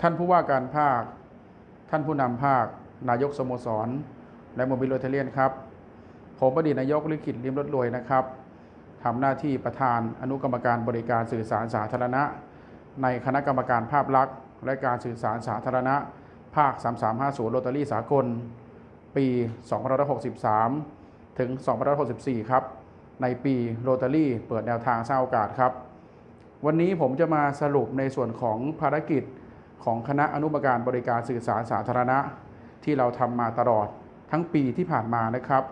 ท่านผู้ว่าการภาค ท่านผู้นำภาค นายกสโมสร และโมบิลโรเทเลียนครับ ผมประดิษฐ์นายกลิขิตลิมรถรวยนะครับทำหน้าที่ประธานอนุกรรมการบริการสื่อสารสาธารณะ ในคณะกรรมการภาพลักษณ์ และการสื่อสารสาธารณะ ภาค 3350โรตารี่สากล ปี2563 ถึง2564 ครับ ในปีโรตารี่เปิดแนวทางสร้างโอกาสครับ วันนี้ผมจะมาสรุปในส่วนของภารกิจ ของคณะอนุกรรมการบริการสื่อสารสาธารณะ ที่เราทำมาตลอดทั้งปีที่ผ่านมานะครับ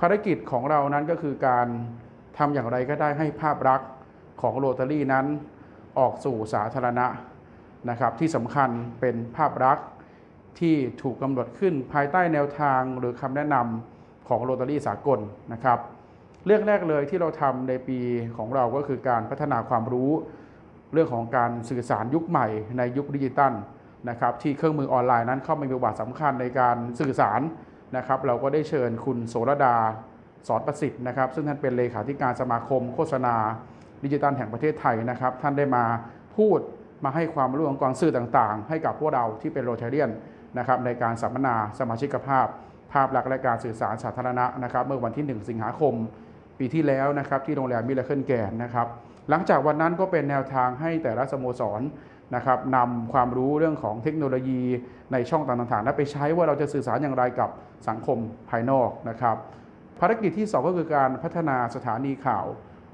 ภารกิจของเรานั้นก็คือการทำอย่างไรก็ได้ให้ภาพลักษณ์ของโรตารี่นั้นออกสู่สาธารณะนะครับที่สำคัญเป็นภาพลักษณ์ที่ถูกกำหนดขึ้นภายใต้แนวทางหรือคำแนะนำของโรตารี่สากลนะครับ เรื่องแรกเลยที่เราทำในปีของเราก็คือการพัฒนาความรู้ เรื่องของการสื่อสารยุคใหม่ในยุคดิจิตัลนะครับที่เครื่องมือออนไลน์นั้นเข้ามามีบทบาทสำคัญในการสื่อสารนะครับเราก็ได้เชิญคุณโสรดาสอนประสิทธิ์นะครับ ซึ่งท่านเป็นเลขาธิการสมาคม โฆษณา ดิจิตัลแห่งประเทศไทยนะครับ ท่านได้มาพูดมาให้ความรู้ของกองสื่อต่างๆ ให้กับพวกเราที่เป็นโรเทเรียนนะครับในการสัมมนาสมาชิกภาพ ภาพหลักและการสื่อสารสาธารณะนะครับ เมื่อวันที่ 1 สิงหาคม ปีที่แล้วนะครับที่โรงแรมมิลเลอร์เคิลแกนนะครับหลังจากวันนั้นก็เป็นแนวทางให้แต่ละสโมสรนะครับนำความรู้เรื่องของเทคโนโลยีในช่องต่างๆนั้นไปใช้ว่าเราจะสื่อสารอย่างไรกับสังคมภายนอกนะครับภารกิจที่ 2 ก็คือการพัฒนาสถานีข่าว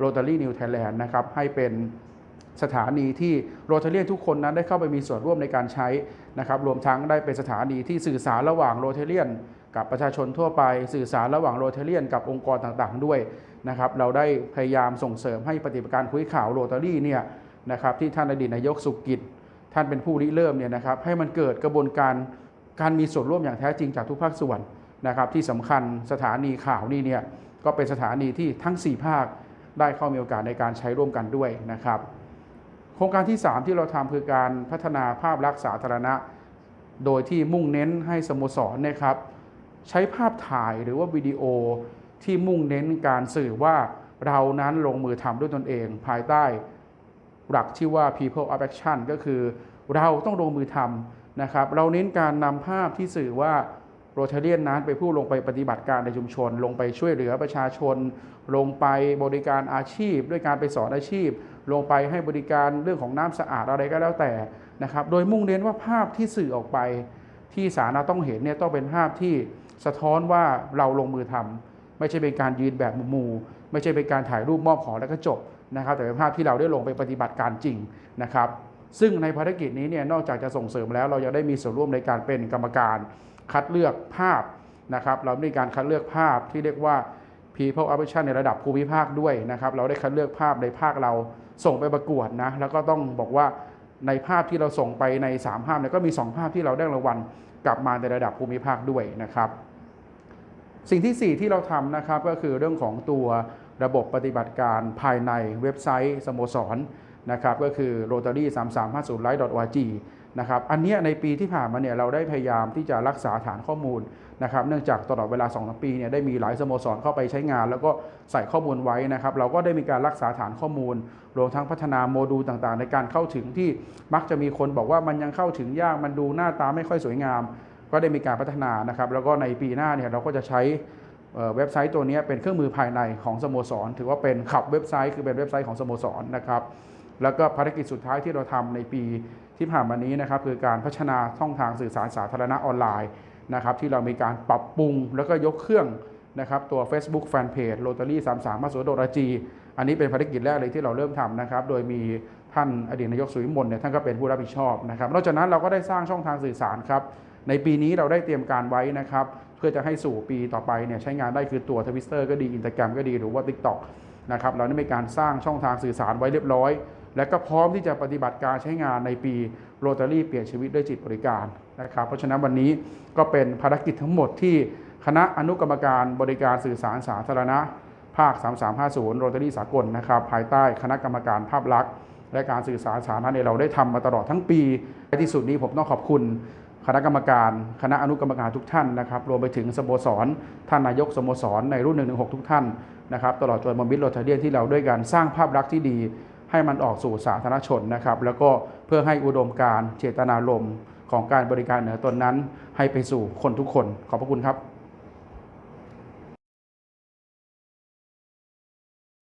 Rotary New Thailand นะครับให้เป็นสถานีที่โรตาเรียนทุกคนนั้นได้เข้าไปมีส่วนร่วมในการใช้นะครับรวมทั้งได้เป็นสถานีที่สื่อสารระหว่างโรเทเลียน กับประชาชนทั่วไปสื่อสารระหว่างโรเทเลียนกับองค์กรต่างๆด้วยนะครับเราได้พยายามส่งเสริมให้ปฏิบัติการคุยข่าวโรตารี่เนี่ยนะครับที่ท่านอดีตนายกสุกิจ ท่านเป็นผู้ริเริ่มเนี่ยนะครับให้มันเกิดกระบวนการการมีส่วนร่วมอย่างแท้จริงจากทุกภาคส่วนนะครับที่สำคัญสถานีข่าวนี่เนี่ยก็เป็นสถานีที่ทั้ง 4 ภาคได้เข้ามีโอกาสในการใช้ร่วมกันด้วยนะครับโครงการที่ 3 ที่เราทำคือการพัฒนาภาพลักษณ์สาธารณะ โดยที่มุ่งเน้นให้สโมสรเนะครับ ใช้ภาพถ่ายหรือว่าวิดีโอที่มุ่งเน้นการสื่อว่าเรานั้นลงมือทำด้วยตนเอง ภายใต้หลักที่ว่า people of action ก็คือเราต้องลงมือทำนะครับ เราเน้นการนำภาพที่สื่อว่าโรเทเลียนนั้นไปผู้ลงไปปฏิบัติการในชุมชน ลงไปช่วยเหลือประชาชน ลงไปบริการอาชีพ ด้วยการไปสอนอาชีพ ลงไปให้บริการเรื่องของน้ำสะอาดอะไรก็แล้วแต่นะครับ โดยมุ่งเน้นว่าภาพที่สื่อออกไปที่สาธารณะต้องเห็นเนี่ยต้องเป็นภาพที่ สะท้อนว่าเราลงมือทำไม่ใช่เป็นการยืนแบบหมู่ไม่ใช่เป็นการถ่ายรูปมอบของแล้วก็จบนะครับ แต่เป็นภาพที่เราได้ลงไปปฏิบัติการจริงนะครับ ซึ่งในภารกิจนี้เนี่ยนอกจากจะส่งเสริมแล้ว เรายังได้มีส่วนร่วมในการเป็นกรรมการคัดเลือกภาพนะครับเรามีการคัดเลือกภาพที่เรียกว่า People Action ในระดับภูมิภาคด้วยนะครับ เราได้คัดเลือกภาพในภาคเราส่งไปประกวดนะแล้วก็ต้องบอกว่า ในภาพที่เราส่งไปใน 3 ภาพเนี่ยก็มี 2 ภาพที่เราได้รางวัลกลับมาในระดับภูมิภาคด้วยนะครับ สิ่งที่ 4 ที่เราทำนะครับก็คือเรื่องของตัวระบบปฏิบัติการภายในเว็บไซต์สโมสรนะครับก็คือ rotary 3 3 5 0 l i g h t org นะครับอันนี้ในปีที่ผ่านมาเนี่ยเราได้พยายามที่จะรักษาฐานข้อมูลนะครับเนื่องจากตลอดเวลา2อสปีเนี่ยได้มีหลายสโมสรเข้าไปใช้งาน แล้วก็ใส่ข้อมูลไว้นะครับเราก็ได้มีการรักษาฐานข้อมูล รวมทั้งพัฒนาโมดูลต่างๆ ในการเข้าถึงที่มักจะมีคนบอกว่ามันยังเข้าถึงยากมันดูหน้าตาไม่ค่อยสวยงาม ก็ได้มีการพัฒนานะครับแล้วก็ในปีหน้าเนี่ยเราก็จะใช้เว็บไซต์ตัวนี้เป็นเครื่องมือภายในของสโมสร ถือว่าเป็นขับเว็บไซต์คือเป็นเว็บไซต์ของสโมสรนะครับ แล้วก็ภารกิจสุดท้ายที่เราทำในปีที่ผ่านมานี้นะครับคือการพัฒนาช่องทางสื่อสารสาธารณะออนไลน์นะครับที่เรามีการปรับปรุงแล้วก็ยกเครื่องนะครับตัว Facebook Fanpage Rotary 3 3มาสุโดราจี อันนี้เป็นภารกิจแรกเลยที่เราเริ่มทำนะครับ โดยมีท่านอดีตนายกสุวิมลเนี่ยท่านก็เป็นผู้รับผิดชอบนะครับ นอกจากนั้นเราก็ได้สร้างช่องทางสื่อสารครับ ในปีนี้เราได้เตรียมการไว้นะครับ เพื่อจะให้สู่ปีต่อไปเนี่ยใช้งานได้คือตัวทวิสเตอร์ก็ดีอินสตาแกรมก็ดีหรือว่า TikTok นะครับเราได้มีการสร้างช่องทางสื่อสารไว้เรียบร้อย และก็พร้อมที่จะปฏิบัติการใช้งานในปีโรตารี่เปลี่ยนชีวิตด้วยจิตบริการนะครับ เพราะฉะนั้นวันนี้ก็เป็นภารกิจทั้งหมดที่คณะอนุกรรมการบริการสื่อสารสาธารณะ ภาค 3350 โรตารี่สากลนะครับ ภายใต้คณะกรรมการภาพลักษณ์ และการสื่อสารสาธารณะเราได้ทำมาตลอดทั้งปีในที่สุดนี้ผมต้องขอบคุณคณะกรรมการ คณะอนุกรรมการทุกท่านนะครับ รวมไปถึงสโมสร ท่านนายกสโมสรในรุ่น 116 ทุกท่านนะครับ ตลอดจนมมิตรโรตาเรียนที่เราด้วยการสร้างภาพลักษณ์ที่ดี ให้มันออกสู่สาธารณชนนะครับ แล้วก็เพื่อให้อุดมการณ์เจตนารมณ์ของการบริการเหนือตนนั้น ให้ไปสู่คนทุกคนขอบพระคุณครับ